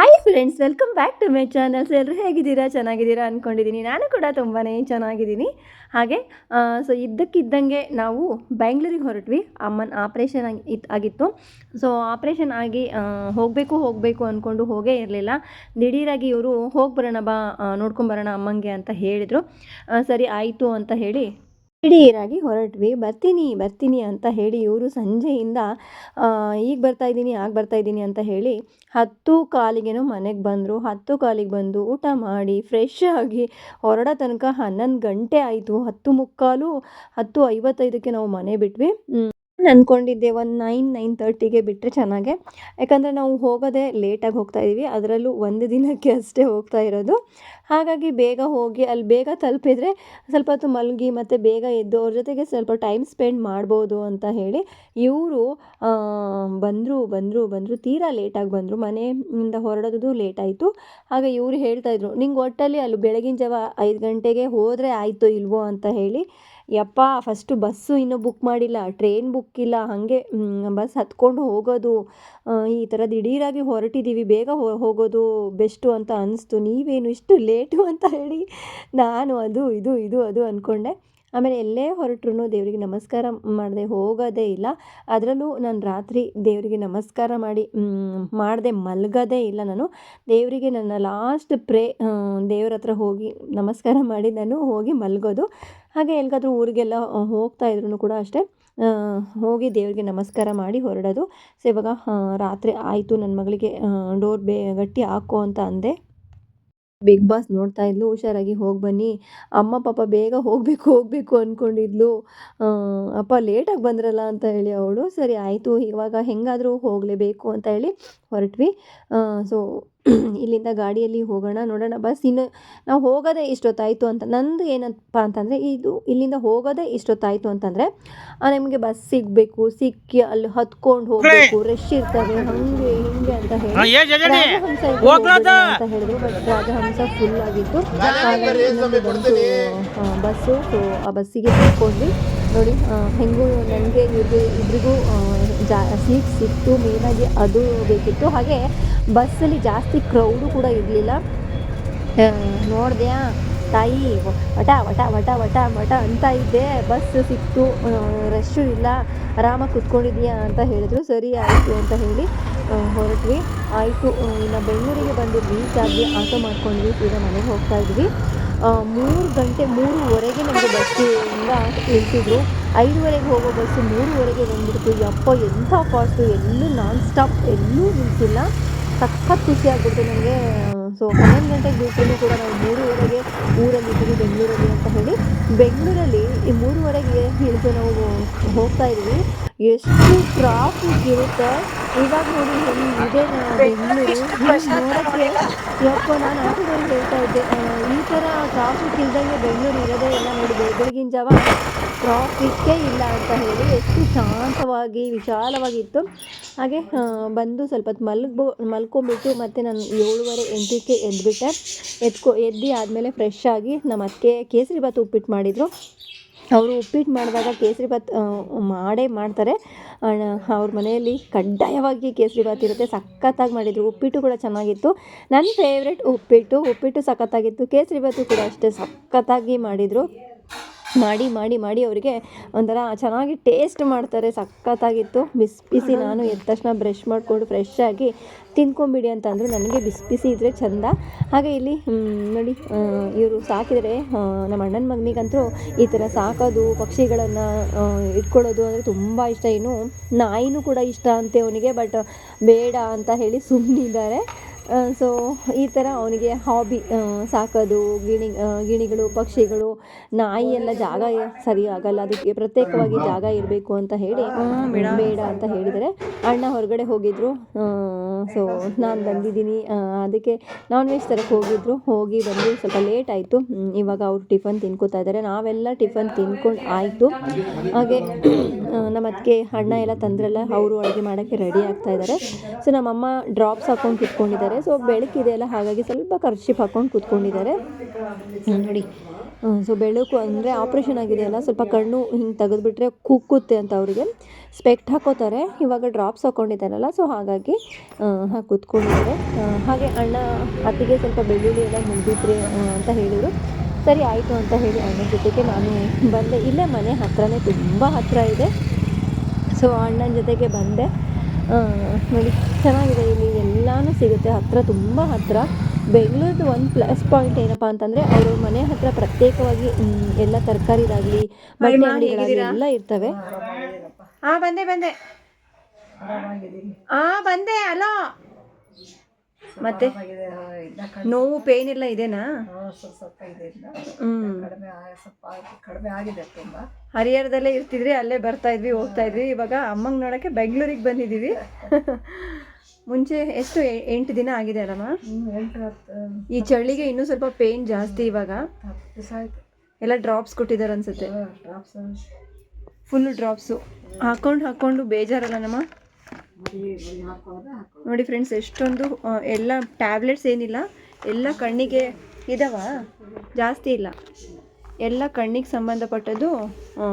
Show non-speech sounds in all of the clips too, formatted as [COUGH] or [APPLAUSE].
Hi friends welcome back to my channels ಎಲ್ಲರೂ ಹೇಗಿದ್ದೀರಾ? ಚೆನ್ನಾಗಿದ್ದೀರಾ ಅಂದ್ಕೊಂಡಿದ್ದೀನಿ ನಾನು ಕೂಡ ತುಂಬಾ ಚೆನ್ನಾಗಿದ್ದೀನಿ. ಹಾಗೆ ಸೊ ಇದ್ದಕ್ಕಿದ್ದಂಗೆ ನಾವು ಬ್ಯಾಂಗ್ಳೂರಿಗೆ ಹೊರಟ್ವಿ. ಅಮ್ಮನ ಆಪ್ರೇಷನ್ ಆಗಿ ಇತ್ತು ಆಗಿತ್ತು. ಸೊ ಆಪ್ರೇಷನ್ ಆಗಿ ಹೋಗಬೇಕು ಹೋಗಬೇಕು ಅಂದ್ಕೊಂಡು ಹೋಗೇ ಇರಲಿಲ್ಲ. ದಿಢೀರಾಗಿ ಇವರು ಹೋಗಿ ಬರೋಣ ಬಾ ನೋಡ್ಕೊಂಬರೋಣ ಅಮ್ಮಂಗೆ ಅಂತ ಹೇಳಿದರು. ಸರಿ, ಆಯಿತು ಅಂತ ಹೇಳಿ ದಿಢೀರಾಗಿ ಹೊರಟ್ವಿ. ಬರ್ತೀನಿ ಬರ್ತೀನಿ ಅಂತ ಹೇಳಿ ಇವರು ಸಂಜೆಯಿಂದ ಈಗ ಬರ್ತಾ ಇದ್ದೀನಿ, ಆಗ ಬರ್ತಾ ಇದ್ದೀನಿ ಅಂತ ಹೇಳಿ ಹತ್ತು ಕಾಲಿಗೇನೋ ಮನೆಗೆ ಬಂದರು. ಹತ್ತು ಕಾಲಿಗೆ ಬಂದು ಊಟ ಮಾಡಿ ಫ್ರೆಶ್ ಆಗಿ ಹೊರಡೋ ತನಕ ಹನ್ನೊಂದು ಗಂಟೆ ಆಯಿತು. ಹತ್ತು ಮುಕ್ಕಾಲು, ಹತ್ತು ಐವತ್ತೈದಕ್ಕೆ ನಾವು ಮನೆ ಬಿಟ್ವಿ. ಅಂದ್ಕೊಂಡಿದ್ದೆ ಒಂದು ನೈನ್ ನೈನ್ ತರ್ಟಿಗೆ ಬಿಟ್ಟರೆ ಚೆನ್ನಾಗೆ. ಯಾಕಂದರೆ ನಾವು ಹೋಗೋದೇ ಲೇಟಾಗಿ ಹೋಗ್ತಾ ಇದ್ದೀವಿ ಅದರಲ್ಲೂ ಒಂದು ದಿನಕ್ಕೆ ಅಷ್ಟೇ ಹೋಗ್ತಾ ಇರೋದು. ಹಾಗಾಗಿ ಬೇಗ ಹೋಗಿ, ಅಲ್ಲಿ ಬೇಗ ತಲುಪಿದ್ರೆ ಸ್ವಲ್ಪ ಹೊತ್ತು ಮಲಗಿ ಮತ್ತು ಬೇಗ ಎದ್ದು ಅವ್ರ ಜೊತೆಗೆ ಸ್ವಲ್ಪ ಟೈಮ್ ಸ್ಪೆಂಡ್ ಮಾಡ್ಬೋದು ಅಂತ ಹೇಳಿ ಇವರು ಬಂದರು ಬಂದರು ಬಂದರು, ತೀರಾ ಲೇಟಾಗಿ ಬಂದರು. ಮನೆಯಿಂದ ಹೊರಡೋದು ಲೇಟಾಯಿತು ಹಾಗೆ ಆಗ ಇವರು ಹೇಳ್ತಾಯಿದ್ರು ನಿಂಗೆ ಒಟ್ಟಲ್ಲಿ ಅಲ್ಲಿ ಬೆಳಗಿನ ಜಾವ ಐದು ಗಂಟೆಗೆ ಹೋದರೆ ಆಯಿತು ಇಲ್ವೋ? ಅಂತ ಹೇಳಿ. ಯಪ್ಪ ಫಸ್ಟು ಬಸ್ಸು ಇನ್ನೂ ಬುಕ್ ಮಾಡಿಲ್ಲ ಟ್ರೈನ್ ಬುಕ್ ಇಲ್ಲ, ಹಾಗೆ ಬಸ್ ಹತ್ಕೊಂಡು ಹೋಗೋದು. ಈ ಥರ ದಿಢೀರಾಗಿ ಹೊರಟಿದ್ದೀವಿ ಬೇಗ ಹೋಗೋದು ಬೆಸ್ಟು ಅಂತ ಅನ್ನಿಸ್ತು ನೀವೇನು ಇಷ್ಟು ಲೇಟು ಅಂತ ಹೇಳಿ ನಾನು ಅದು, ಇದು ಇದು, ಅದು ಅಂದ್ಕೊಂಡೆ ಆಮೇಲೆ ಎಲ್ಲೇ ಹೊರಟ್ರು ದೇವರಿಗೆ ನಮಸ್ಕಾರ ಮಾಡದೆ ಹೋಗೋದೇ ಇಲ್ಲ. ಅದರಲ್ಲೂ ನಾನು ರಾತ್ರಿ ದೇವರಿಗೆ ನಮಸ್ಕಾರ ಮಾಡಿ ಮಾಡದೆ ಮಲಗೋದೇ ಇಲ್ಲ ನಾನು. ದೇವರಿಗೆ ನನ್ನ ಲಾಸ್ಟ್ ಪ್ರೇ ದೇವ್ರ ಹತ್ರ ಹೋಗಿ ನಮಸ್ಕಾರ ಮಾಡಿ ನಾನು ಹೋಗಿ ಮಲಗೋದು. ಹಾಗೆ ಎಲ್ಲಿಗಾದ್ರೂ ಊರಿಗೆಲ್ಲ ಹೋಗ್ತಾ ಇದ್ರು ಕೂಡ ಅಷ್ಟೇ ಹೋಗಿ ದೇವರಿಗೆ ನಮಸ್ಕಾರ ಮಾಡಿ ಹೊರಡೋದು. ಸೊ, ಇವಾಗ ರಾತ್ರಿ ಆಯಿತು ನನ್ನ ಮಗಳಿಗೆ ಡೋರ್ ಬೇ, ಗಟ್ಟಿ ಹಾಕೋ ಅಂತ ಅಂದೆ. ಬಿಗ್ ಬಾಸ್ ನೋಡ್ತಾ ಇದ್ಲು, ಹುಷಾರಾಗಿ ಹೋಗಿ ಬನ್ನಿ. ಅಮ್ಮ, ಪಾಪ ಬೇಗ ಹೋಗಬೇಕು ಹೋಗಬೇಕು ಅಂದ್ಕೊಂಡಿದ್ಲು ಅಪ್ಪ ಲೇಟಾಗಿ ಬಂದ್ರಲ್ಲ ಅಂತ ಹೇಳಿ ಅವಳು. ಸರಿ, ಆಯಿತು, ಇವಾಗ ಹೆಂಗಾದರೂ ಹೋಗಲೇಬೇಕು ಅಂತ ಹೇಳಿ ಹೊರಟ್ವಿ. ಸೊ [CLEARS THROAT] ಇಲ್ಲಿಂದ ಗಾಡಿಯಲ್ಲಿ ಹೋಗೋಣ ನೋಡೋಣ. ಬಸ್ ಇನ್ನು ನಾವು ಹೋಗೋದೇ ಇಷ್ಟೊತ್ತಾಯಿತು ಅಂತ ನಂದು ಏನಪ್ಪ ಅಂತಂದರೆ ಇದು ಇಲ್ಲಿಂದ ಹೋಗೋದೇ ಇಷ್ಟೊತ್ತಾಯಿತು ಅಂತಂದರೆ ನಮಗೆ ಬಸ್ ಸಿಗಬೇಕು ಸಿಕ್ಕಿ ಅಲ್ಲಿ ಹತ್ಕೊಂಡು ಹೋಗಬೇಕು ರಶ್ ಇರ್ತವೆ ಹಂಗೆ ಹಿಂಗೆ ಅಂತ ಹೇಳಿ. ಅಂತ ಹೇಳಿದ್ರು ಬಟ್ ರಾಜಹಂಸ ಫುಲ್ ಆಗಿತ್ತು. ಬಸ್ಸು ಸೊ ಆ ಬಸ್ಸಿಗೆ ಹತ್ಕೊಂಡ್ವಿ ನೋಡಿ ಹೇಗೂ ನನಗೆ ಇವ್ರಿಗೆ ಇಬ್ಬರಿಗೂ ಜಾ, ಸೀಟ್ ಸಿಕ್ತು ಮೇನಾಗಿ ಅದು ಬೇಕಿತ್ತು. ಹಾಗೆ ಬಸ್ಸಲ್ಲಿ ಜಾಸ್ತಿ ಕ್ರೌಡು ಕೂಡ ಇರಲಿಲ್ಲ. ನೋಡಿದೆ ತಾಯಿ, ವಟ ವಟ ವಟ ವಟ ವಟ ಅಂತ ಇದ್ದೆ. ಬಸ್ ಸಿಕ್ತು ರಶ್ಶು ಇಲ್ಲ. ಆರಾಮಾಗಿ ಕುತ್ಕೊಂಡಿದ್ಯಾ ಅಂತ ಹೇಳಿದ್ರು. ಸರಿ, ಆಯಿತು ಅಂತ ಹೇಳಿ ಹೊರಟ್ವಿ. ಆಯಿತು ಇನ್ನು ಬೆಂಗಳೂರಿಗೆ ಬಂದು ರೀಚ್ ಆಗಿ ಆಟೋ ಮಾಡ್ಕೊಂಡ್ವಿ. ಈಗ ಮನೆಗೆ ಹೋಗ್ತಾ ಇದ್ವಿ. ಮೂರು ಗಂಟೆ, ಮೂರುವರೆಗೆ ನಮಗೆ ಬಸ್ಸಿಂದ ಇಳಿಸಿದ್ರು ಐದುವರೆಗೆ ಹೋಗೋ ಬಸ್ಸು ಮೂರುವರೆಗೆ ಬಂದ್ಬಿಡ್ತು. ಯಪ್ಪ, ಎಂಥ ಫಾಸ್ಟು ಎಲ್ಲೂ ನಾನ್ ಸ್ಟಾಪ್ ಎಲ್ಲೂ ನಿಲ್ಲಿಸಿಲ್ಲ ಸಖತ್ ಖುಷಿ ಆಗ್ಬಿಡ್ತು ನನಗೆ ಸೊ ಹನ್ನೊಂದು ಗಂಟೆಗೆ ಬಿಟ್ಟರು ಕೂಡ ನಾವು ಮೂರುವರೆಗೆ ಊರಲ್ಲಿ ಇದ್ದೀವಿ, ಬೆಂಗಳೂರಲ್ಲಿ ಅಂತ ಹೇಳಿ. ಬೆಂಗಳೂರಲ್ಲಿ ಈ ಮೂರುವರೆಗೆ ಇಳಿದು ನಾವು ಹೋಗ್ತಾ ಇದ್ವಿ. ಎಷ್ಟು ಟ್ರಾಫಿಕ್ ಇರುತ್ತೆ. ಇವಾಗ ನೋಡಿ ಇದೆ ಬೆಂಗಳೂರು. ನೋಡೋಕ್ಕೆ ಯಪ್ಪ ನಾನು ಆಟೋದಲ್ಲಿ ಹೇಳ್ತಾ ಇದ್ದೆ. ಈ ಥರ ಟ್ರಾಫಿಕ್ ಇಲ್ದಂಗೆ ಬೆಂಗಳೂರು ಇರೋದೇ ಇಲ್ಲ ನೋಡಿ. ಬೆಳ- ಬೆಳಗಿನ ಜಾವ ಟ್ರಾಫಿಕ್ಕೇ ಇಲ್ಲ ಅಂತ ಹೇಳಿ ಎಷ್ಟು ಶಾಂತವಾಗಿ ವಿಶಾಲವಾಗಿತ್ತು. ಹಾಗೆ ಬಂದು ಸ್ವಲ್ಪ ಹೊತ್ತು ಮಲಗ್ಬೋ ಮಲ್ಕೊಂಬಿಟ್ಟು ಮತ್ತೆ ನಾನು ಏಳುವರೆ ಎಂಟಕ್ಕೆ ಎದ್ದುಬಿಟ್ಟೆ ಎದ್ಕೊ ಎದ್ದು ಆದಮೇಲೆ ಫ್ರೆಶ್ ಆಗಿ ನಮ್ಮ ಅತ್ತೆ ಕೇಸರಿ ಭಾತ್ ಉಪ್ಪಿಟ್ಟು ಮಾಡಿದರು. ಅವರು ಉಪ್ಪಿಟ್ಟು ಮಾಡಿದಾಗ ಕೇಸರಿ ಭಾತ್ ಮಾಡೇ ಮಾಡ್ತಾರೆ. ಅವ್ರ ಮನೆಯಲ್ಲಿ ಕಡ್ಡಾಯವಾಗಿ ಕೇಸರಿ ಭಾತ್ ಇರುತ್ತೆ. ಸಖತ್ತಾಗಿ ಮಾಡಿದರು. ಉಪ್ಪಿಟ್ಟು ಕೂಡ ಚೆನ್ನಾಗಿತ್ತು. ನನ್ನ ಫೇವ್ರೆಟ್ ಉಪ್ಪಿಟ್ಟು. ಉಪ್ಪಿಟ್ಟು ಸಖತ್ತಾಗಿತ್ತು. ಕೇಸರಿ ಭಾತು ಕೂಡ ಅಷ್ಟೇ ಸಖತ್ತಾಗಿ ಮಾಡಿದರು. ಮಾಡಿ ಮಾಡಿ ಮಾಡಿ ಅವರಿಗೆ ಒಂಥರ ಚೆನ್ನಾಗಿ ಟೇಸ್ಟ್ ಮಾಡ್ತಾರೆ. ಸಖತ್ತಾಗಿತ್ತು. ಬಿಸಿ ಬಿಸಿ ನಾನು ಎದ್ದ ತಕ್ಷಣ ಬ್ರಷ್ ಮಾಡಿಕೊಂಡು ಫ್ರೆಶ್ ಆಗಿ ತಿನ್ಕೊಂಬಿಡಿ ಅಂತ ಅಂದರು ನನಗೆ ಬಿಸಿ ಬಿಸಿ ಇದ್ದರೆ ಚಂದ. ಹಾಗೆ ಇಲ್ಲಿ ನೋಡಿ ಇವರು ಸಾಕಿದರೆ ನಮ್ಮ ಅಣ್ಣನ ಮಗನಿಗಂತೂ ಈ ಥರ ಸಾಕೋದು, ಪಕ್ಷಿಗಳನ್ನು ಇಟ್ಕೊಳ್ಳೋದು ಅಂದರೆ ತುಂಬ ಇಷ್ಟ. ಇನ್ನು ನಾಯಿನೂ ಕೂಡ ಇಷ್ಟ ಅಂತೆ ಅವನಿಗೆ ಬಟ್ ಬೇಡ ಅಂತ ಹೇಳಿ ಸುಮ್ಮನಿದ್ದಾರೆ ಸೊ ಈ ಥರ ಅವನಿಗೆ ಹಾಬಿ ಸಾಕೋದು ಗಿಣಿ ಗಿಣಿಗಳು ಪಕ್ಷಿಗಳು ನಾಯಿ ಎಲ್ಲ ಜಾಗ ಸರಿ ಆಗಲ್ಲ ಅದಕ್ಕೆ ಪ್ರತ್ಯೇಕವಾಗಿ ಜಾಗ ಇರಬೇಕು ಅಂತ ಹೇಳಿ ಬೇಡ. ಅಂತ ಹೇಳಿದರೆ ಅಣ್ಣ ಹೊರಗಡೆ ಹೋಗಿದ್ರು ಸೊ ನಾನು ಬಂದಿದ್ದೀನಿ ಅದಕ್ಕೆ ನಾನ್ ವೆಜ್ ತರಕ್ಕೆ ಹೋಗಿದ್ರು ಹೋಗಿ ಬಂದು ಸ್ವಲ್ಪ ಲೇಟ್ ಆಯಿತು ಇವಾಗ ಅವ್ರು ಟಿಫನ್ ತಿನ್ಕೋತಾ ಇದ್ದಾರೆ ನಾವೆಲ್ಲ ಟಿಫನ್ ತಿನ್ಕೊಂಡು ಆಯಿತು ಹಾಗೆ ನಮ್ಮ ಅದಕ್ಕೆ ಅಣ್ಣ ಎಲ್ಲ ತಂದ್ರಲ್ಲ ಅವರು ಅಡುಗೆ ಮಾಡೋಕ್ಕೆ ರೆಡಿ ಆಗ್ತಾ ಇದ್ದಾರೆ ಸೊ ನಮ್ಮಮ್ಮ ಡ್ರಾಪ್ಸ್ ಹಾಕೊಂಡು ಕುತ್ಕೊಂಡಿದ್ದಾರೆ. ಸೊ ಬೆಳಕಿದೆ ಅಲ್ಲ, ಹಾಗಾಗಿ ಸ್ವಲ್ಪ ಕರ್ಶಿಪ್ ಹಾಕೊಂಡು ಕೂತ್ಕೊಂಡಿದ್ದಾರೆ. ನೋಡಿ. ಸೊ ಬೆಳಕು ಅಂದರೆ ಆಪ್ರೇಷನ್ ಆಗಿದೆಯಲ್ಲ ಸ್ವಲ್ಪ ಕಣ್ಣು ಹಿಂಗೆ ತೆಗೆದುಬಿಟ್ರೆ ಕುಕ್ಕುತ್ತೆ ಅಂತ ಅವರಿಗೆ. ಸ್ಪೆಕ್ಟ್ ಹಾಕೋತಾರೆ, ಇವಾಗ ಡ್ರಾಪ್ಸ್ ಹಾಕ್ಕೊಂಡಿದ್ದಾರಲ್ಲ ಸೊ ಹಾಗಾಗಿ ಹಾಕಿ ಕೂತ್ಕೊಂಡಿದ್ದಾರೆ. ಹಾಗೆ ಅಣ್ಣ ಅತ್ತಿಗೆ ಸ್ವಲ್ಪ ಬೆಳ್ಳುಳ್ಳಿ ಎಲ್ಲ ಮುಗಿದ್ರಿ ಅಂತ ಹೇಳಿದರು. ಸರಿ, ಆಯಿತು ಅಂತ ಹೇಳಿ ಅಣ್ಣನ ಜೊತೆಗೆ ನಾನು ಬಂದೆ. ಇಲ್ಲೇ ಮನೆ ಹತ್ರನೇ, ತುಂಬ ಹತ್ತಿರ ಇದೆ. ಸೊ ಅಣ್ಣನ ಜೊತೆಗೆ ಬಂದೆ. ನೋಡಿ, ಚೆನ್ನಾಗಿದೆ ಇಲ್ಲಿ ಎಲ್ಲನೂ ಸಿಗುತ್ತೆ. ಹತ್ತಿರ ತುಂಬ ಹತ್ತಿರ ಬೆಂಗಳೂರ್ದು ಒಂದು ಪ್ಲಸ್ ಪಾಯಿಂಟ್ ಏನಪ್ಪ ಅಂತಂದರೆ ಅವ್ರ ಮನೆ ಹತ್ರ ಪ್ರತ್ಯೇಕವಾಗಿ ಎಲ್ಲ ತರಕಾರಿದಾಗಲಿ ಬಟ್ಟೆ ಅಂಗಡಿಗಳಾಗಲಿ ಎಲ್ಲ ಇರ್ತವೆ. ಹಾಂ ಬಂದೆ ಬಂದೆ. ಹಾಂ ಬಂದೆ ಅಲೋ. ಮತ್ತೆ? ನೋವು ಪೇನ್ ಎಲ್ಲ ಇದೆನಾ? ಹರಿಹರದಲ್ಲೇ ಇರ್ತಿದ್ರಿ ಅಲ್ಲೇ ಬರ್ತಾ ಇದ್ವಿ ಹೋಗ್ತಾ ಇದ್ವಿ. ಇವಾಗ ಅಮ್ಮಂಗೆ ನೋಡಕ್ಕೆ ಬೆಂಗಳೂರಿಗೆ ಬಂದಿದ್ದೀವಿ. ಮುಂಚೆ ಎಷ್ಟು ಎ- ಎಂಟು ದಿನ ಆಗಿದೆ ಅಲ್ಲಮ್ಮ ಇನ್ನು ಎಂಟು ಹತ್ತು ಈ ಚಳಿಗೆ ಇನ್ನೂ ಸ್ವಲ್ಪ ಪೇನ್ ಜಾಸ್ತಿ ಇವಾಗ. ಹತ್ತು ದಿವಸ ಆಯ್ತು. ಎಲ್ಲ ಡ್ರಾಪ್ಸ್ ಕೊಟ್ಟಿದ್ದಾರೆ ಅನ್ಸುತ್ತೆ. ಡ್ರಾಪ್ಸ್ ಫುಲ್ಲು ಡ್ರಾಪ್ಸು ಹಾಕೊಂಡು ಹಾಕೊಂಡು ಬೇಜಾರಲ್ಲ ನಮ್ಮ? ಮುಡಿ ಮುಡಿ ಹಾಕೋದ್ರೆ ಹಾಕೋ ನೋಡಿ ಫ್ರೆಂಡ್ಸ್ ಎಷ್ಟೊಂದು ಆ, ಎಲ್ಲ ಟ್ಯಾಬ್ಲೆಟ್ಸ್ ಏನಿಲ್ಲ ಎಲ್ಲ ಕಣ್ಣಿಗೆ ಇದಾವ? ಜಾಸ್ತಿ ಇಲ್ಲ. ಎಲ್ಲ ಕಣ್ಣಿಗೆ ಸಂಬಂಧಪಟ್ಟದ್ದು ಆ,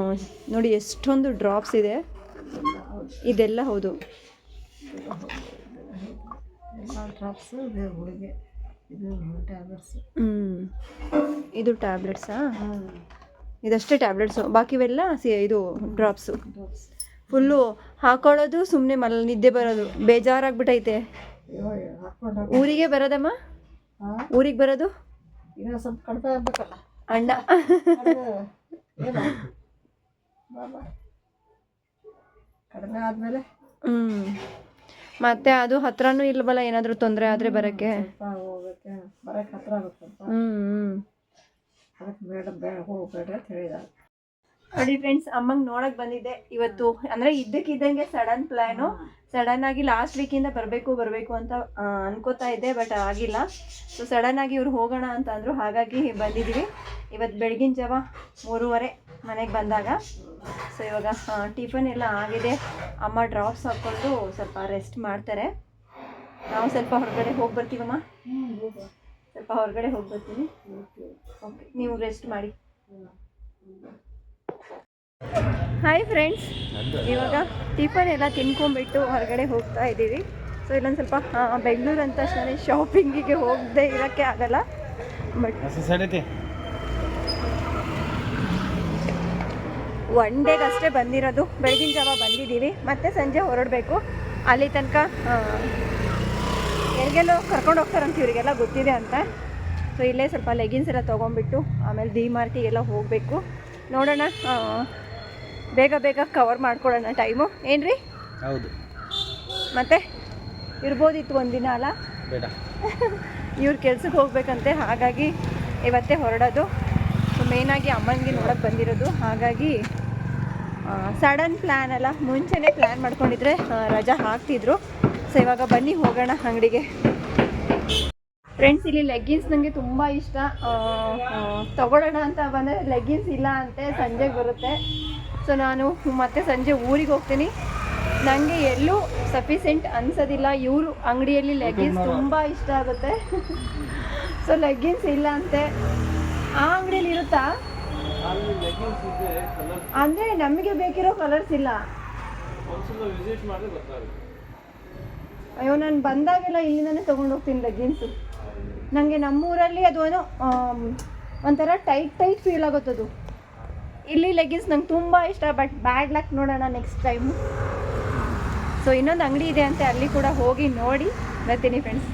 ನೋಡಿ ಎಷ್ಟೊಂದು ಡ್ರಾಪ್ಸ್ ಇದೆ. ಇದೆಲ್ಲ ಹೌದು. ಡ್ರಾಪ್ಸ್ ಇದು ಗುಳಿಗೆ ಇದು ಟ್ಯಾಬ್ಲೆಟ್ಸ್ ಹ್ಞೂ ಇದು ಟ್ಯಾಬ್ಲೆಟ್ಸಾ ಇದಷ್ಟೇ ಟ್ಯಾಬ್ಲೆಟ್ಸು ಬಾಕಿವೆಲ್ಲ ಸಿ ಇದು ಡ್ರಾಪ್ಸು ಫುಲ್ಲು ಹಾಕೊಳ್ಳೋದು ಸುಮ್ಮನೆ ಮಲ್ ನಿದ್ದೆ ಬರೋದು. ಬೇಜಾರಾಗ್ಬಿಟ್ಟೈತೆ ಊರಿಗೆ ಬರೋದಮ್ಮ? ಊರಿಗೆ ಬರೋದು? ಸ್ವಲ್ಪ ಕಡಿಮೆ ಆಗ್ಬೇಕಲ್ಲ. ಅಣ್ಣ. ಕಡಿಮೆ ಆದಮೇಲೆ. ಹ್ಞೂ ಮತ್ತೆ ಅದು ಹತ್ರನೂ ಇಲ್ವಲ್ಲ ಏನಾದರೂ ತೊಂದರೆ ಆದ್ರೆ ಬರಕ್ಕೆ? ಸ್ವಲ್ಪ ಹೋಗುತ್ತೆ ಬರೋಕ್ಕೆ ಹತ್ರ ಆಗುತ್ತೆ ಹ್ಞೂ ಹ್ಞೂ ಅದಕ್ಕೆ ಬೇಡ ಬೇಡ ಹೋಗಬೇಡ ಅಂತ ನೋಡಿ ಫ್ರೆಂಡ್ಸ್ ಅಮ್ಮಂಗೆ ನೋಡಕ್ ಬಂದಿದ್ದೆ ಇವತ್ತು. ಅಂದ್ರೆ ಇದ್ದಕ್ಕಿದ್ದಂಗೆ ಸಡನ್ ಪ್ಲಾನು ಸಡನ್ ಆಗಿ ಲಾಸ್ಟ್ ವೀಕಿಂದ ಬರಬೇಕು ಬರಬೇಕು ಅಂತ ಅನ್ಕೋತಾ ಇದ್ದೆ ಬಟ್ ಆಗಿಲ್ಲ. ಸೊ ಆಗಿ ಇವ್ರು ಹೋಗೋಣ ಅಂತ ಅಂದರು, ಹಾಗಾಗಿ ಬಂದಿದ್ದೀವಿ ಇವತ್ತು ಬೆಳಗಿನ ಜಾವ ಮೂರುವರೆ ಮನೆಗೆ ಬಂದಾಗ. ಸೊ ಇವಾಗ ಟಿಫನ್ ಎಲ್ಲ ಆಗಿದೆ. ಅಮ್ಮ ಡ್ರಾಪ್ಸ್ ಹಾಕ್ಕೊಂಡು ಸ್ವಲ್ಪ ರೆಸ್ಟ್ ಮಾಡ್ತಾರೆ. ನಾವು ಸ್ವಲ್ಪ ಹೊರಗಡೆ ಹೋಗಿ ಬರ್ತೀವಮ್ಮ? ಸ್ವಲ್ಪ ಹೊರಗಡೆ ಹೋಗಿ ಬರ್ತೀನಿ. ಓಕೆ ನೀವು ರೆಸ್ಟ್ ಮಾಡಿ. ಹಾಯ್ ಫ್ರೆಂಡ್ಸ್ ಇವಾಗ ಟಿಫನ್ ಎಲ್ಲ ತಿನ್ಕೊಂಡ್ಬಿಟ್ಟು ಹೊರಗಡೆ ಹೋಗ್ತಾ ಇದ್ದೀವಿ. ಸೊ ಇಲ್ಲೊಂದು ಸ್ವಲ್ಪ ಬೆಂಗಳೂರು ಅಂತ ತಕ್ಷಣ ಶಾಪಿಂಗಿಗೆ ಹೋಗದೆ ಇರೋಕ್ಕೆ ಆಗಲ್ಲ. ಬಟ್ ಒನ್ ಡೇಗೆ ಅಷ್ಟೇ ಬಂದಿರೋದು. ಬೆಳಗಿನ ಜಾವ ಬಂದಿದ್ದೀವಿ. ಮತ್ತೆ ಸಂಜೆ ಹೊರಡಬೇಕು. ಅಲ್ಲಿ ತನಕ ಎಲ್ಲಿಗೆಲ್ಲೋ ಕರ್ಕೊಂಡು ಹೋಗ್ತಾರಂತ ಇವರಿಗೆಲ್ಲ ಗೊತ್ತಿದೆ ಅಂತ. ಸೊ ಇಲ್ಲೇ ಸ್ವಲ್ಪ ಲೆಗಿನ್ಸ್ ಎಲ್ಲ ತೊಗೊಂಬಿಟ್ಟು ಆಮೇಲೆ ಡಿ ಮಾರ್ಟಿಗೆಲ್ಲ ಹೋಗಬೇಕು. ನೋಡೋಣ ಬೇಗ ಬೇಗ ಕವರ್ ಮಾಡ್ಕೊಳ್ಳೋಣ ಟೈಮು ಏನ್ರಿ? ಹೌದು. ಮತ್ತೆ? ಇರ್ಬೋದಿತ್ತು ಒಂದಿನ ಅಲ್ಲ? ಬೇಡ. [LAUGHS] ಇವ್ರ ಕೆಲ್ಸಕ್ಕೆ ಹೋಗ್ಬೇಕಂತೆ ಹಾಗಾಗಿ ಇವತ್ತೇ ಹೊರಡೋದು. ಸೊ ಮೇಯ್ನಾಗಿ ಅಮ್ಮನಿಗೆ ನೋಡೋಕೆ ಬಂದಿರೋದು. ಹಾಗಾಗಿ ಸಡನ್ ಪ್ಲ್ಯಾನ್ ಅಲ್ಲ. ಮುಂಚೆನೇ ಪ್ಲ್ಯಾನ್ ಮಾಡ್ಕೊಂಡಿದ್ರೆ ರಜಾ ಹಾಕ್ತಿದ್ರು. ಸೊ ಇವಾಗ ಬನ್ನಿ ಹೋಗೋಣ ಅಂಗಡಿಗೆ. ಫ್ರೆಂಡ್ಸ್ ಇಲ್ಲಿ ಲೆಗ್ಗಿನ್ಸ್ ನನಗೆ ತುಂಬ ಇಷ್ಟ. ತಗೊಳ್ಳೋಣ ಅಂತ ಬಂದರೆ ಲೆಗ್ಗಿನ್ಸ್ ಇಲ್ಲ ಅಂತೆ ಸಂಜೆಗೆ ಬರುತ್ತೆ. ಸೊ ನಾನು ಮತ್ತೆ ಸಂಜೆ ಊರಿಗೆ ಹೋಗ್ತೀನಿ. ನನಗೆ ಎಲ್ಲೂ ಸಫಿಸೆಂಟ್ ಅನ್ಸೋದಿಲ್ಲ. ಇವರು ಅಂಗಡಿಯಲ್ಲಿ ಲೆಗ್ಗಿನ್ಸ್ ತುಂಬ ಇಷ್ಟ ಆಗುತ್ತೆ. ಸೊ ಲೆಗ್ಗಿನ್ಸ್ ಇಲ್ಲ ಅಂತೆ. ಆ ಅಂಗಡಿಯಲ್ಲಿ ಇರುತ್ತಾ? ಅಂದರೆ ನಮಗೆ ಬೇಕಿರೋ ಕಲರ್ಸ್ ಇಲ್ಲ. ಅಯ್ಯೋ, ನಾನು ಬಂದಾಗೆಲ್ಲ ಇಲ್ಲಿಂದನೇ ತೊಗೊಂಡು ಹೋಗ್ತೀನಿ ಲೆಗ್ಗಿನ್ಸು ನನಗೆ ನಮ್ಮೂರಲ್ಲಿ ಅದು ಏನೋ ಒಂಥರ ಟೈಟ್ ಟೈಟ್ ಫೀಲ್ ಆಗುತ್ತದು. ಇಲ್ಲಿ ಲೆಗ್ಗಿನ್ಸ್ ನಂಗೆ ತುಂಬ ಇಷ್ಟ ಬಟ್ ಬ್ಯಾಡ್ ಲಕ್ ನೋಡೋಣ ನೆಕ್ಸ್ಟ್ ಟೈಮು ಸೊ ಇನ್ನೊಂದು ಅಂಗಡಿ ಇದೆ ಅಂತೆ ಅಲ್ಲಿ ಕೂಡ ಹೋಗಿ ನೋಡಿ. ಬರ್ತೀನಿ ಫ್ರೆಂಡ್ಸ್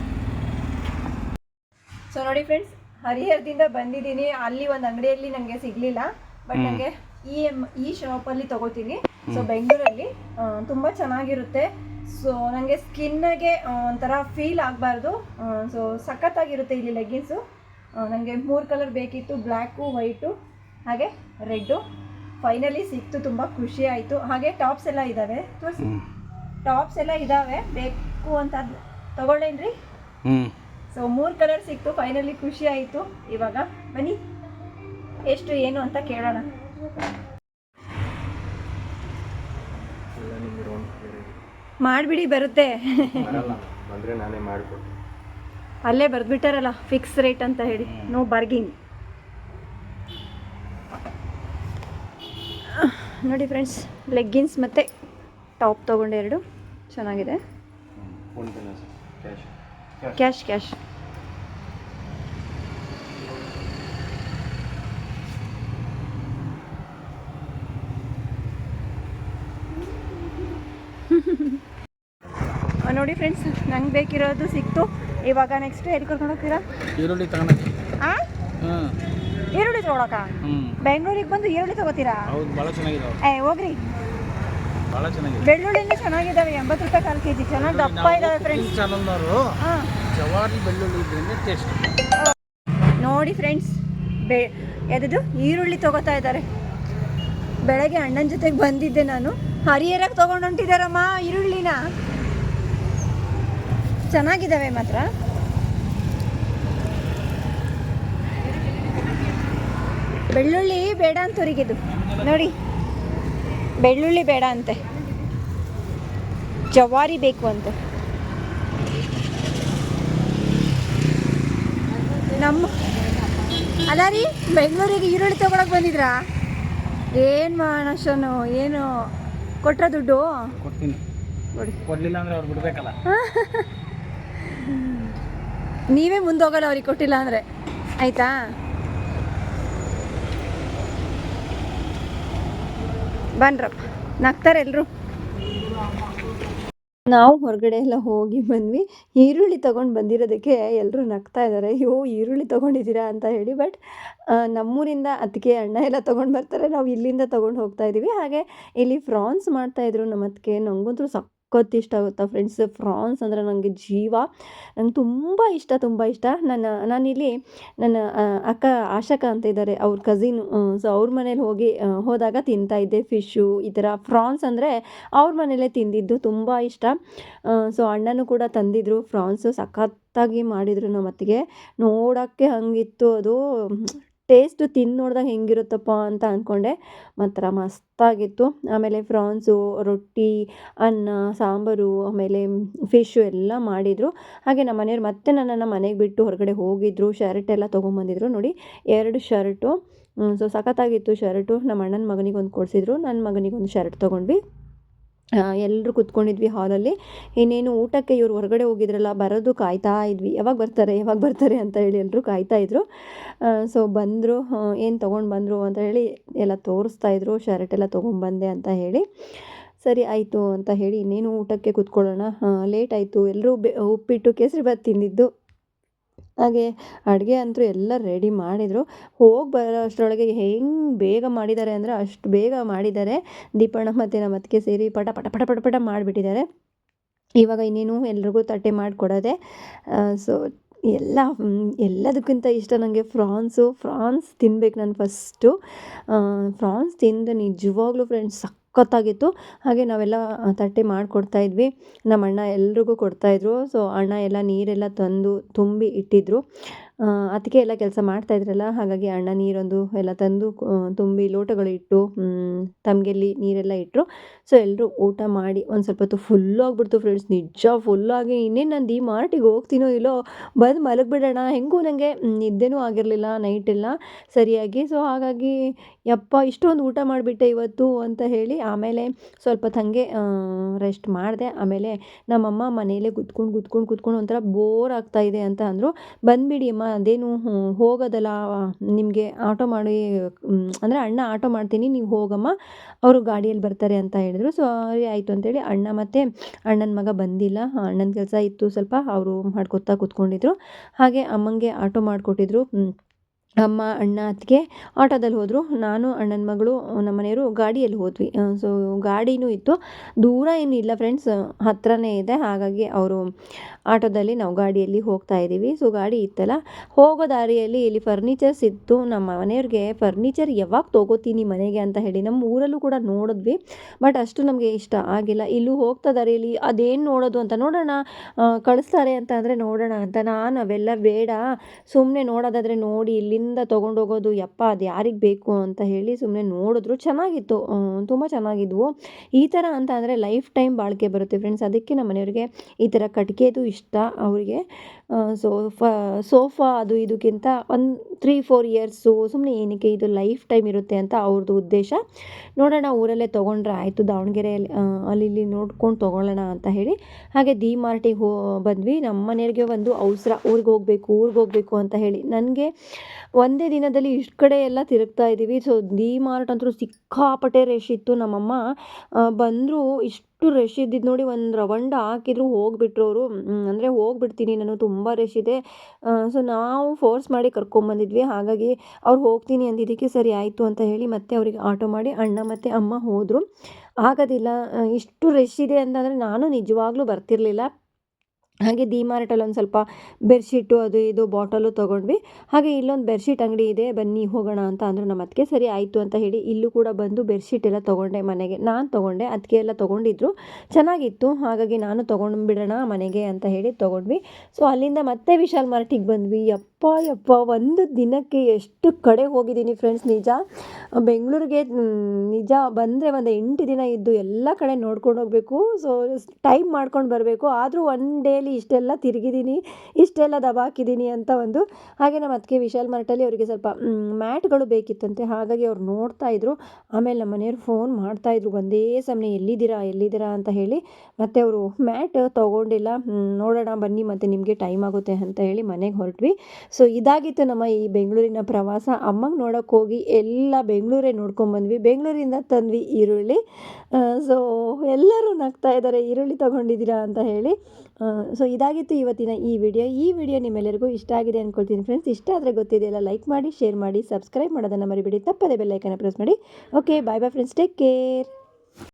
ಸೊ ನೋಡಿ ಫ್ರೆಂಡ್ಸ್ ಹರಿಹರದಿಂದ ಬಂದಿದ್ದೀನಿ. ಅಲ್ಲಿ ಒಂದು ಅಂಗಡಿಯಲ್ಲಿ ನನಗೆ ಸಿಗಲಿಲ್ಲ ಬಟ್ ನನಗೆ ಈ ಎಂ ಈ ಶಾಪಲ್ಲಿ ತಗೋತೀನಿ. ಸೊ ಬೆಂಗಳೂರಲ್ಲಿ ತುಂಬ ಚೆನ್ನಾಗಿರುತ್ತೆ. ಸೊ ನನಗೆ ಸ್ಕಿನ್ನಾಗೆ ಒಂಥರ ಫೀಲ್ ಆಗಬಾರ್ದು. ಸೊ ಸಖತ್ತಾಗಿರುತ್ತೆ ಇಲ್ಲಿ ಲೆಗ್ಗಿನ್ಸು ನನಗೆ ಮೂರು ಕಲರ್ ಬೇಕಿತ್ತು ಬ್ಲ್ಯಾಕು ವೈಟು ಹಾಗೆ ರೆಡ್ಡು. ಫೈನಲಿ ಸಿಕ್ತು ತುಂಬ ಖುಷಿ ಆಯಿತು. ಹಾಗೆ ಟಾಪ್ಸ್ ಎಲ್ಲ ಇದ್ದಾವೆ ತೋರಿಸಿ. ಟಾಪ್ಸ್ ಎಲ್ಲ ಇದ್ದಾವೆ ಬೇಕು ಅಂತ ತಗೊಳ್ಳೇನ್ರಿ? ಸೊ ಮೂರು ಕಲರ್ ಸಿಕ್ತು. ಫೈನಲಿ ಖುಷಿ ಆಯಿತು. ಇವಾಗ ಬನ್ನಿ. ಎಷ್ಟು ಏನು ಅಂತ ಕೇಳೋಣ. ಮಾಡಿಬಿಡಿ ಬರುತ್ತೆ. ಅಲ್ಲೇ ಬರೆದ್ಬಿಟ್ಟಾರಲ್ಲ ಫಿಕ್ಸ್ ರೇಟ್ ಅಂತ ಹೇಳಿ. ನೋ ಬಾರ್ಗಿಂಗ್ ನೋಡಿ ಫ್ರೆಂಡ್ಸ್ ಲೆಗ್ಗಿನ್ಸ್ ಮತ್ತು ಟಾಪ್ ತೊಗೊಂಡೆ ಎರಡು. ಚೆನ್ನಾಗಿದೆ. ಕ್ಯಾಶ್ ಕ್ಯಾಶ್ ನೋಡಿ ಫ್ರೆಂಡ್ಸ್ ನಂಗೆ ಬೇಕಿರೋದು ಸಿಕ್ತು. ಇವಾಗ ನೆಕ್ಸ್ಟ್ ಎಲ್ಲಿ ಕರ್ಕೊಂಡು ಹೋಗ್ತೀರಾ? ಈರುಳ್ಳಿ ತಗೊಂಡು ಹಾಂ ಈರುಳ್ಳಿ ತಗೊಳಕ ಬೆಂಗಳೂರಿಗೆ ಬಂದು ಈರುಳ್ಳಿ ತಗೋತೀರಾ? ಹೌದು ಭಾಳ ಚೆನ್ನಾಗಿದಾವೆ ಏ ಹೋಗ್ರಿ. ಭಾಳ ಚೆನ್ನಾಗಿದೆ. ಬೆಳ್ಳುಳ್ಳಿನೂ ಚೆನ್ನಾಗಿದ್ದಾವೆ ಎಂಬತ್ತು ರೂಪಾಯಿ ಕಾಲು ಕೆಜಿ. ಚೆನ್ನಾಗಿ ದಪ್ಪ ಇದಾವೆ ಫ್ರೆಂಡ್ಸ್ ಚಾನಲ್ನವರು ಜವಾರಿ ಬೆಳ್ಳುಳ್ಳಿ ಟೇಸ್ಟ್ ನೋಡಿ ಫ್ರೆಂಡ್ಸ್ ಬೆ ಯಾವ್ದು ಈರುಳ್ಳಿ ತಗೋತಾ ಇದ್ದಾರೆ. ಬೆಳಗ್ಗೆ ಅಣ್ಣನ ಜೊತೆಗೆ ಬಂದಿದ್ದೆ ನಾನು. ಹರಿಹರಕ್ಕೆ ತೊಗೊಂಡು ಹೊಂಟಿದ್ದಾರಮ್ಮ ಈರುಳ್ಳಿನ. ಚೆನ್ನಾಗಿದ್ದಾವೆ ಮಾತ್ರ. ಬೆಳ್ಳುಳ್ಳಿ ಬೇಡ ಅಂತ ಹೊರಗಿದು ನೋಡಿ. ಬೆಳ್ಳುಳ್ಳಿ ಬೇಡ ಅಂತೆ. ಜವಾರಿ ಬೇಕು ಅಂತೆ. ನಮ್ಮ ಅಲ್ಲ ರೀ ಬೆಂಗಳೂರಿಗೆ ಈರುಳ್ಳಿ ತಗೊಳಕ್ ಬಂದಿದ್ರಾ? ಏನು ಮಾಡೋಣ ಏನು ಕೊಟ್ರ ದುಡ್ಡು? ಕೊಡಲಿಲ್ಲ ಅಂದ್ರೆ ಅವ್ರು ಬಿಡ್ಬೇಕಲ್ಲ. ನೀವೇ ಮುಂದೋಗಲ್ಲ ಅವ್ರಿಗೆ ಕೊಟ್ಟಿಲ್ಲ ಅಂದರೆ. ಆಯಿತಾ? ಬನ್ರಪ್ಪ ನಗ್ತಾರೆ ಎಲ್ಲರೂ ನಾವು ಹೊರಗಡೆ ಎಲ್ಲ ಹೋಗಿ ಬಂದ್ವಿ. ಈರುಳ್ಳಿ ತೊಗೊಂಡು ಬಂದಿರೋದಕ್ಕೆ ಎಲ್ಲರೂ ನಗ್ತಾ ಇದ್ದಾರೆ ಅಯ್ಯೋ, ಈರುಳ್ಳಿ ತೊಗೊಂಡಿದ್ದೀರಾ ಅಂತ ಹೇಳಿ, ಬಟ್ ನಮ್ಮೂರಿಂದ ಅದಕ್ಕೆ ಅಣ್ಣ ಎಲ್ಲ ತೊಗೊಂಡು ಬರ್ತಾರೆ. ನಾವು ಇಲ್ಲಿಂದ ತೊಗೊಂಡು ಹೋಗ್ತಾ ಇದ್ದೀವಿ ಹಾಗೆ ಇಲ್ಲಿ ಫ್ರಾನ್ಸ್ ಮಾಡ್ತಾಯಿದ್ರು ನಮ್ಮ ಅದಕ್ಕೆ ನನಗಂತೂ ಸಖತ್ ಇಷ್ಟ ಆಗುತ್ತಾ ಫ್ರೆಂಡ್ಸ್ ಫ್ರಾನ್ಸ್ ಅಂದರೆ ನನಗೆ ಜೀವ. ನಂಗೆ ತುಂಬ ಇಷ್ಟ ತುಂಬ ಇಷ್ಟ. ನನ್ನ, ನಾನಿಲ್ಲಿ ನನ್ನ ಅಕ್ಕ ಆಶಕ ಅಂತ ಇದ್ದಾರೆ ಅವ್ರ ಕಸಿನು ಸೊ ಅವ್ರ ಮನೇಲಿ ಹೋಗಿ ಹೋದಾಗ ತಿಂತಾ ಇದ್ದೆ ಫಿಶ್ಶು ಈ ಥರ ಫ್ರಾನ್ಸ್ ಅಂದರೆ ಅವ್ರ ಮನೇಲೇ ತಿಂದಿದ್ದು ತುಂಬ ಇಷ್ಟ. ಸೊ ಅಣ್ಣನೂ ಕೂಡ ತಂದಿದ್ರು. ಫ್ರಾನ್ಸು ಸಖತ್ತಾಗಿ ಮಾಡಿದರು ನಮ್ಮ ಅತ್ತಿಗೆ ನೋಡೋಕ್ಕೆ ಹಂಗಿತ್ತು. ಅದು ಟೇಸ್ಟು ತಿಂದು ನೋಡಿದಾಗ ಹೆಂಗಿರುತ್ತಪ್ಪ ಅಂತ ಅಂದ್ಕೊಂಡೆ ಮಾತ್ರ ಮಸ್ತಾಗಿತ್ತು. ಆಮೇಲೆ ಫ್ರಾನ್ಸು, ರೊಟ್ಟಿ, ಅನ್ನ, ಸಾಂಬಾರು, ಆಮೇಲೆ ಫಿಶು ಎಲ್ಲ ಮಾಡಿದರು. ಹಾಗೆ ನಮ್ಮ ಮನೆಯವ್ರು ಮತ್ತೆ ನನ್ನನ್ನು ಮನೆಗೆ ಬಿಟ್ಟು ಹೊರಗಡೆ ಹೋಗಿದ್ರು. ಶರ್ಟ್ ಎಲ್ಲ ತೊಗೊಂಬಂದಿದ್ರು ನೋಡಿ. ಎರಡು ಶರ್ಟು. So ಸಖತ್ತಾಗಿತ್ತು shirt. ನಮ್ಮ ಅಣ್ಣನ ಮಗನಿಗೆ ಒಂದು ಕೊಡಿಸಿದ್ರು. ನನ್ನ ಮಗನಿಗೆ ಒಂದು ಶರ್ಟ್ ತೊಗೊಂಡ್ವಿ. ಎಲ್ಲರೂ ಕುತ್ಕೊಂಡಿದ್ವಿ ಹಾಲಲ್ಲಿ. ಇನ್ನೇನು ಊಟಕ್ಕೆ ಇವ್ರು ಹೊರಗಡೆ ಹೋಗಿದ್ರಲ್ಲ, ಬರೋದು ಕಾಯ್ತಾ ಇದ್ವಿ. ಯಾವಾಗ ಬರ್ತಾರೆ ಯಾವಾಗ ಬರ್ತಾರೆ ಅಂತ ಹೇಳಿ ಎಲ್ಲರೂ ಕಾಯ್ತಾ ಇದ್ರು. ಸೊ ಬಂದರು ಏನು ತೊಗೊಂಡು ಬಂದರು ಅಂತ ಹೇಳಿ ಎಲ್ಲ ತೋರಿಸ್ತಾ ಇದ್ರು, ಶರ್ಟ್ ಎಲ್ಲ ತೊಗೊಂಡ್ಬಂದೆ ಅಂತ ಹೇಳಿ. ಸರಿ, ಆಯಿತು ಅಂತ ಹೇಳಿ ಇನ್ನೇನು ಊಟಕ್ಕೆ ಕುತ್ಕೊಳ್ಳೋಣ. ಲೇಟ್ ಆಯಿತು. ಎಲ್ಲರೂ ಬೆ, ಉಪ್ಪಿಟ್ಟು, ಕೇಸರಿಬಾತ್ ತಿಂದಿದ್ದು. ಹಾಗೆ ಅಡುಗೆ ಅಂತೂ ಎಲ್ಲ ರೆಡಿ ಮಾಡಿದರು. ಹೋಗಿ ಬರೋ ಅಷ್ಟರೊಳಗೆ ಹೆಂಗೆ ಬೇಗ ಮಾಡಿದ್ದಾರೆ ಅಂದರೆ ಅಷ್ಟು ಬೇಗ ಮಾಡಿದ್ದಾರೆ. ದೀಪಣ್ಣ ಮತ್ತು ನಮ್ಮ ಅತ್ತಿಗೆ ಸೇರಿ ಪಟ ಪಟ ಪಟ ಪಟ ಪಟ ಮಾಡಿಬಿಟ್ಟಿದ್ದಾರೆ. ಇವಾಗ ಇನ್ನೇನು ಎಲ್ರಿಗೂ ತಟ್ಟೆ ಮಾಡಿಕೊಡೋದೆ. ಸೊ ಎಲ್ಲ ಎಲ್ಲದಕ್ಕಿಂತ ಇಷ್ಟ ನನಗೆ ಫ್ರಾನ್ಸು. ಫ್ರಾನ್ಸ್ ತಿನ್ಬೇಕು ನಾನು ಫಸ್ಟು ಫ್ರಾನ್ಸ್ ತಿಂದು ನಿಜವಾಗ್ಲೂ ಫ್ರೆಂಡ್ಸ್ ಸಖತ್ತಾಗಿತ್ತು ಹಾಗೆ ನಾವೆಲ್ಲ ತಟ್ಟೆ ಮಾಡಿಕೊಡ್ತಾ ಇದ್ವಿ. ನಮ್ಮ ಅಣ್ಣ ಎಲ್ರಿಗೂ ಕೊಡ್ತಾಯಿದ್ರು ಸೊ ಅಣ್ಣ ಎಲ್ಲ ನೀರೆಲ್ಲ ತಂದು ತುಂಬಿ ಇಟ್ಟಿದ್ರು. ಅದಕ್ಕೆ ಎಲ್ಲ ಕೆಲಸ ಮಾಡ್ತಾ ಇದ್ರಲ್ಲ, ಹಾಗಾಗಿ ಅಣ್ಣ ನೀರೊಂದು ಎಲ್ಲ ತಂದು ತುಂಬಿ ಲೋಟಗಳು ಇಟ್ಟು ತಮಗೆಲ್ಲಿ ನೀರೆಲ್ಲ ಇಟ್ಟರು ಸೊ ಎಲ್ಲರೂ ಊಟ ಮಾಡಿ ಒಂದು ಸ್ವಲ್ಪ ಹೊತ್ತು ಫುಲ್ಲು ಆಗಿಬಿಡ್ತು ಫ್ರೆಂಡ್ಸ್ ನಿಜ ಫುಲ್ಲಾಗಿ ಇನ್ನೇನು ನಾನು ಡಿ ಮಾರ್ಟಿಗೆ ಹೋಗ್ತೀನೋ ಇಲ್ಲೋ, ಬಂದು ಮಲಗಿಬಿಡೋಣ. ಹೆಂಗೂ ನನಗೆ ನಿದ್ದೆನೂ ಆಗಿರಲಿಲ್ಲ ನೈಟೆಲ್ಲ ಸರಿಯಾಗಿ. ಸೊ ಹಾಗಾಗಿ ಯಪ್ಪ, ಇಷ್ಟೊಂದು ಊಟ ಮಾಡಿಬಿಟ್ಟೆ ಇವತ್ತು ಅಂತ ಹೇಳಿ, ಆಮೇಲೆ ಸ್ವಲ್ಪ ತಂಗೆ ರೆಸ್ಟ್ ಮಾಡಿದೆ. ಆಮೇಲೆ ನಮ್ಮಮ್ಮ ಮನೆಯಲ್ಲೇ ಕುತ್ಕೊಂಡು ಕುತ್ಕೊಂಡು ಕುತ್ಕೊಂಡು ಒಂಥರ ಬೋರ್ ಆಗ್ತಾ ಇದೆ ಅಂತ ಅಂದರು. ಬಂದುಬಿಡಿ ಅಮ್ಮ ಅದೇನು ಹೋಗೋದಲ್ಲ, ನಿಮಗೆ ಆಟೋ ಮಾಡಿ ಅಂದರೆ ಅಣ್ಣ ಆಟೋ ಮಾಡ್ತೀನಿ, ನೀವು ಹೋಗಮ್ಮ, ಅವರು ಗಾಡಿಯಲ್ಲಿ ಬರ್ತಾರೆ ಅಂತ ಹೇಳಿದ್ರು. ಸೊ ಆಯಿತು ಅಂತೇಳಿ ಅಣ್ಣ ಮತ್ತು ಅಣ್ಣನ ಮಗ ಬಂದಿಲ್ಲ. ಅಣ್ಣನ ಕೆಲಸ ಇತ್ತು ಸ್ವಲ್ಪ, ಅವರು ಮಾಡ್ಕೊತಾ ಕೂತ್ಕೊಂಡಿದ್ರು. ಹಾಗೆ ಅಮ್ಮಂಗೆ ಆಟೋ ಮಾಡಿಕೊಟ್ಟಿದ್ರು. ಅಮ್ಮ, ಅಣ್ಣ, ಅತ್ತಿಗೆ ಆಟೋದಲ್ಲಿ ಹೋದರು. ನಾನು, ಅಣ್ಣನ ಮಗಳು, ನಮ್ಮ ಮನೆಯವರು ಗಾಡಿಯಲ್ಲಿ ಹೋದ್ವಿ. ಸೊ ಗಾಡಿನೂ ಇತ್ತು. ದೂರ ಏನಿಲ್ಲ ಫ್ರೆಂಡ್ಸ್ ಹತ್ತಿರನೇ ಇದೆ. ಹಾಗಾಗಿ ಅವರು ಆಟೋದಲ್ಲಿ ನಾವು ಗಾಡಿಯಲ್ಲಿ ಹೋಗ್ತಾ ಇದ್ದೀವಿ. ಸೊ ಗಾಡಿ ಇತ್ತಲ್ಲ. ಹೋಗೋ ದಾರಿಯಲ್ಲಿ ಇಲ್ಲಿ ಫರ್ನಿಚರ್ಸ್ ಇತ್ತು. ನಮ್ಮ ಮನೆಯವ್ರಿಗೆ ಫರ್ನಿಚರ್ ಯಾವಾಗ ತೊಗೋತೀನಿ ಮನೆಗೆ ಅಂತ ಹೇಳಿ ನಮ್ಮ ಊರಲ್ಲೂ ಕೂಡ ನೋಡಿದ್ವಿ. ಬಟ್ ಅಷ್ಟು ನಮಗೆ ಇಷ್ಟ ಆಗಿಲ್ಲ. ಇಲ್ಲೂ ಹೋಗ್ತಾ ದಾರಿಯಲ್ಲಿ ಅದೇನು ನೋಡೋದು ಅಂತ ನೋಡೋಣ ಕಳಿಸ್ತಾರೆ ಅಂತ ನೋಡೋಣ ಅಂತ. ನಾನು ಅವೆಲ್ಲ ಬೇಡ. ಸುಮ್ಮನೆ ನೋಡೋದಾದರೆ ನೋಡಿ ಇಲ್ಲಿಂದ ಅಲ್ಲಿಂದ ತೊಗೊಂಡೋಗೋದು ಯಪ್ಪ ಅದು ಯಾರಿಗೆ ಬೇಕು ಅಂತ ಹೇಳಿ ಸುಮ್ಮನೆ ನೋಡಿದ್ರು ಚೆನ್ನಾಗಿತ್ತು. ತುಂಬ ಚೆನ್ನಾಗಿದ್ವು. ಈ ಥರ ಅಂತ ಅಂದರೆ ಲೈಫ್ ಟೈಮ್ ಬಾಳಿಕೆ ಬರುತ್ತೆ ಫ್ರೆಂಡ್ಸ್. ಅದಕ್ಕೆ ನಮ್ಮ ಮನೆಯವ್ರಿಗೆ ಈ ಥರ ಕಟ್ಗೆದು ಇಷ್ಟ. ಅವರಿಗೆ ಸೋಫಾ ಸೋಫಾ ಅದು ಇದಕ್ಕಿಂತ ಒಂದು ತ್ರೀ ಫೋರ್ ಇಯರ್ಸು ಸುಮ್ಮನೆ ಏನಕ್ಕೆ ಇದು ಲೈಫ್ ಟೈಮ್ ಇರುತ್ತೆ ಅಂತ ಅವ್ರದ್ದು ಉದ್ದೇಶ. ನೋಡೋಣ ಊರಲ್ಲೇ ತೊಗೊಂಡ್ರೆ ಆಯಿತು, ದಾವಣಗೆರೆಯಲ್ಲಿ ಅಲ್ಲಿ ಇಲ್ಲಿ ನೋಡ್ಕೊಂಡು ತೊಗೊಳ್ಳೋಣ ಅಂತ ಹೇಳಿ. ಹಾಗೆ ದಿ ಮಾರ್ಟಿಗೆ ಹೋ, ಬಂದ್ವಿ. ನಮ್ಮ ಮನೆಯವ್ರಿಗೆ ಒಂದು ಅವಸರ. ಊರಿಗೆ ಹೋಗಬೇಕು ಊರಿಗೆ ಹೋಗಬೇಕು ಅಂತ ಹೇಳಿ. ನನಗೆ ಒಂದೇ ದಿನದಲ್ಲಿ ಇಷ್ಟು ಕಡೆ ಎಲ್ಲ ತಿರುಗ್ತಾ ಇದ್ದೀವಿ. ಸೊ ಡಿ ಮಾರ್ಟ್ ಅಂತೂ ಸಿಕ್ಕಾಪಟ್ಟೆ ರಶ್ ಇತ್ತು ನಮ್ಮಮ್ಮ. ಬಂದರು ಇಷ್ಟು ರಶ್ ಇದ್ದಿದ್ದು ನೋಡಿ ಒಂದು ರವಂಡ ಹಾಕಿದ್ರು ಹೋಗಿಬಿಟ್ರು ಅವರು ಅಂದರೆ ಹೋಗ್ಬಿಡ್ತೀನಿ ನಾನು, ತುಂಬ ರಶ್ ಇದೆ. ಸೊ ನಾವು ಫೋರ್ಸ್ ಮಾಡಿ ಕರ್ಕೊಂಬಂದಿದ್ವಿ ಹಾಗಾಗಿ ಅವ್ರು ಹೋಗ್ತೀನಿ ಅಂದಿದ್ದಕ್ಕೆ ಸರಿ ಆಯಿತು ಅಂತ ಹೇಳಿ ಮತ್ತೆ ಅವರಿಗೆ ಆಟೋ ಮಾಡಿ ಅಣ್ಣ ಮತ್ತು ಅಮ್ಮ ಹೋದರು. ಆಗೋದಿಲ್ಲ. ಇಷ್ಟು ರಶ್ ಇದೆ ಅಂತಂದರೆ ನಾನು ನಿಜವಾಗ್ಲೂ ಬರ್ತಿರಲಿಲ್ಲ. ಹಾಗೆ ಡಿ ಮಾರ್ಟಲ್ಲಿ ಒಂದು ಸ್ವಲ್ಪ ಬೆಡ್ಶೀಟು ಅದು ಇದು ಬಾಟಲು ತೊಗೊಂಡ್ವಿ. ಹಾಗೆ ಇಲ್ಲೊಂದು ಬೆಡ್ಶೀಟ್ ಅಂಗಡಿ ಇದೆ, ಬನ್ನಿ ಹೋಗೋಣ ಅಂತ ಅಂದರು ನಮ್ಮ ಅದಕ್ಕೆ ಸರಿ ಆಯಿತು ಅಂತ ಹೇಳಿ ಇಲ್ಲೂ ಕೂಡ ಬಂದು ಬೆಡ್ಶೀಟ್ ಎಲ್ಲ ತೊಗೊಂಡೆ ಮನೆಗೆ. ನಾನು ತೊಗೊಂಡೆ ಅದಕ್ಕೆ ಎಲ್ಲ ತೊಗೊಂಡಿದ್ರು. ಚೆನ್ನಾಗಿತ್ತು, ಹಾಗಾಗಿ ನಾನು ತೊಗೊಂಡ್ಬಿಡೋಣ ಮನೆಗೆ ಅಂತ ಹೇಳಿ ತೊಗೊಂಡ್ವಿ. ಸೊ ಅಲ್ಲಿಂದ ಮತ್ತೆ ವಿಶಾಲ್ ಮಾರ್ಟಿಗೆ ಬಂದ್ವಿ. ಯಪ್ಪ ಒಂದು ದಿನಕ್ಕೆ ಎಷ್ಟು ಕಡೆ ಹೋಗಿದ್ದೀನಿ ಫ್ರೆಂಡ್ಸ್ ನಿಜ? ಬೆಂಗಳೂರಿಗೆ ನಿಜ ಬಂದರೆ ಒಂದು ಎಂಟು ದಿನ ಇದ್ದು ಎಲ್ಲ ಕಡೆ ನೋಡ್ಕೊಂಡು ಹೋಗಬೇಕು. ಸೊ ಟೈಮ್ ಮಾಡ್ಕೊಂಡು ಬರಬೇಕು. ಆದರೂ ಒನ್ ಡೇಲಿ ಇಷ್ಟೆಲ್ಲ ತಿರುಗಿದ್ದೀನಿ, ಇಷ್ಟೆಲ್ಲ ದಬಾಕಿದ್ದೀನಿ ಅಂತ ಒಂದು ಹಾಗೆ ನಮ್ಮ ಅದಕ್ಕೆ ವಿಶಾಲ್ ಮಾರ್ಟಲ್ಲಿ ಅವರಿಗೆ ಸ್ವಲ್ಪ ಮ್ಯಾಟ್ಗಳು ಬೇಕಿತ್ತಂತೆ. ಹಾಗಾಗಿ ಅವ್ರು ನೋಡ್ತಾ ಇದ್ರು. ಆಮೇಲೆ ನಮ್ಮ ಮನೆಯವ್ರು ಫೋನ್ ಮಾಡ್ತಾಯಿದ್ರು ಒಂದೇ ಸಮನೆ, ಎಲ್ಲಿದ್ದೀರಾ ಎಲ್ಲಿದ್ದೀರಾ? ಅಂತ ಹೇಳಿ ಮತ್ತು ಅವರು ಮ್ಯಾಟ್ ತೊಗೊಂಡಿಲ್ಲ. ನೋಡೋಣ, ಬನ್ನಿ ಮತ್ತು ನಿಮಗೆ ಟೈಮ್ ಆಗುತ್ತೆ ಅಂತ ಹೇಳಿ ಮನೆಗೆ ಹೊರಟ್ವಿ. ಸೊ ಇದಾಗಿತ್ತು ನಮ್ಮ ಈ ಬೆಂಗಳೂರಿನ ಪ್ರವಾಸ. ಅಮ್ಮಂಗೆ ನೋಡೋಕೆ ಹೋಗಿ ಎಲ್ಲ ಬೆಂಗಳೂರೇ ನೋಡ್ಕೊಂಬಂದ್ವಿ ಬೆಂಗಳೂರಿಂದ ತಂದ್ವಿ ಈರುಳ್ಳಿ. ಸೊ ಎಲ್ಲರೂ ನಗ್ತಾ ಇದ್ದಾರೆ. ಈರುಳ್ಳಿ ತೊಗೊಂಡಿದ್ದೀರಾ ಅಂತ ಹೇಳಿ. ಸೊ ಇದಾಗಿತ್ತು ಇವತ್ತಿನ ಈ ವಿಡಿಯೋ. ಈ ವಿಡಿಯೋ ನಿಮ್ಮೆಲ್ಲರಿಗೂ ಇಷ್ಟ ಆಗಿದೆ ಅಂದ್ಕೊಳ್ತೀನಿ ಫ್ರೆಂಡ್ಸ್ ಇಷ್ಟ ಆದರೆ ಗೊತ್ತಿದೆಯಲ್ಲ ಲೈಕ್ ಮಾಡಿ ಶೇರ್ ಮಾಡಿ ಸಬ್ಸ್ಕ್ರೈಬ್ ಮಾಡೋದನ್ನು ಮರಿಬೇಡಿ. ತಪ್ಪದೆ ಬೆಲ್ಲೈಕನ್ನು ಪ್ರೆಸ್ ಮಾಡಿ. Okay bye bye friends take care